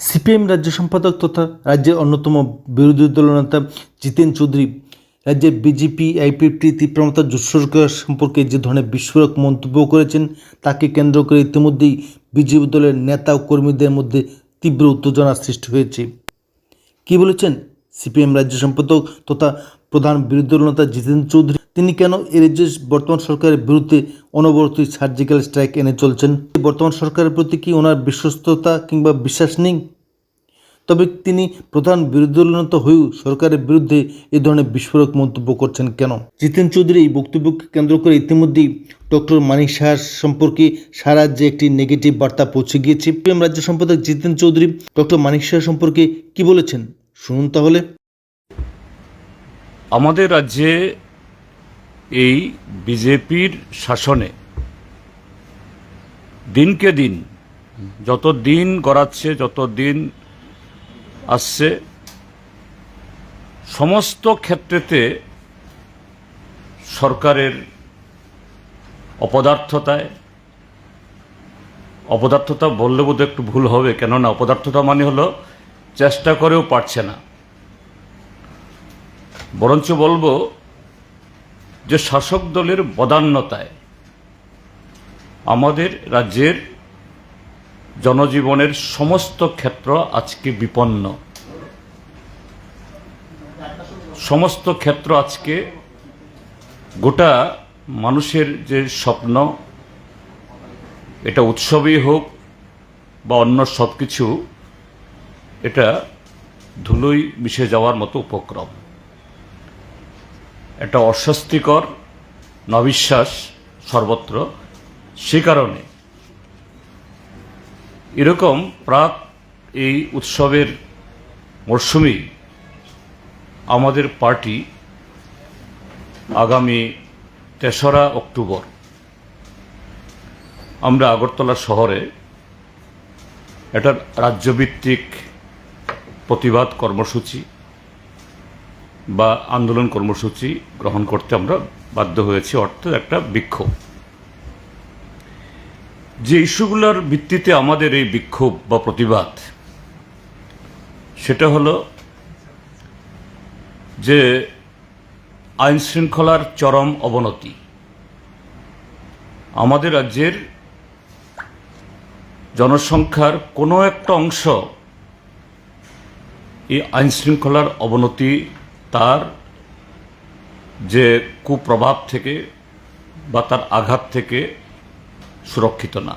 CPM রাজ্য সম্পাদক তথা রাজ্যের অন্যতম বিরোধী দলনেতা জিতেন চৌধুরী, রাজ্যের বিজেপি, আইপিএফটি তীব্রমতা জোট সরকার সম্পর্কে যে ধরনের বিস্ফোরক মন্তব্য করেছেন তাকে কেন্দ্র করে ইতিমধ্যেই বিজেপি দলের নেতা ও কর্মীদের মধ্যে তীব্র উত্তেজনা সৃষ্টি হয়েছে। কি বলেছেন সিপিএম রাজ্য সম্পাদক তথা প্রধান বিরোধী দলনেতা জিতেন চৌধুরী? তিনি কেন রাজ্যের বর্তমান সরকারের বিরুদ্ধে অনবরত সার্জিক্যাল স্ট্রাইক এনে চলছেন? বর্তমান সরকারের প্রতি কি ওনার বিশ্বস্ততা কিংবা বিশ্বাস নেই? তবে তিনি প্রধান বিরোধী দলনেতা হয়েও সরকারের বিরুদ্ধে এ ধরনের বিস্ফোরক মন্তব্য করছেন কেন? জিতেন চৌধুরী এই বক্তব্যকে কেন্দ্র করে ইতিমধ্যেই ডক্টর মানিক সাহা সম্পর্কে সারা রাজ্যে একটি নেগেটিভ বার্তা পৌঁছে গিয়েছে। পিএম রাজ্য সম্পাদক জিতেন চৌধুরী ডক্টর মানিক সাহা সম্পর্কে কি বলেছেন? শুনুন তাহলে। আমাদের রাজ্যে এই বিজেপির শাসনে দিনকে দিন, যত দিন গড়াচ্ছে, যত দিন আসছে, সমস্ত ক্ষেত্রেতে সরকারের অপদার্থতায়, অপদার্থতা বললে বোধহয় একটু ভুল হবে, কেননা অপদার্থতা মানে হলো চেষ্টা করেও পারছে না। বরঞ্চ বলব যে শাসক দলের বদান্যতায় আমাদের রাজ্যের জনজীবনের সমস্ত ক্ষেত্র আজকে বিপন্ন। সমস্ত ক্ষেত্র আজকে গোটা মানুষের যে স্বপ্ন, এটা উৎসবই হোক বা অন্য সব কিছু এটা ধুলোই মিশে যাওয়ার মতো উপক্রম। একটা অস্বস্তিকর নবিশ্বাস সর্বত্র। সে কারণে এরকম প্রাক এই উৎসবের মরশুমেই আমাদের পার্টি আগামী তেসরা অক্টোবর আমরা আগরতলা শহরে একটা রাজ্যভিত্তিক প্রতিবাদ কর্মসূচি বা আন্দোলন কর্মসূচি গ্রহণ করতে আমরা বাধ্য হয়েছি, অর্থাৎ একটা বিক্ষোভ। যে ইস্যুগুলোর ভিত্তিতে আমাদের এই বিক্ষোভ বা প্রতিবাদ, সেটা হলো যে আইন শৃঙ্খলার চরম অবনতি। আমাদের রাজ্যের জনসংখ্যার কোনো একটা অংশ এই আইন শৃঙ্খলার অবনতি তার যে কুপ্রভাব থেকে বা তার আঘাত থেকে সুরক্ষিত না।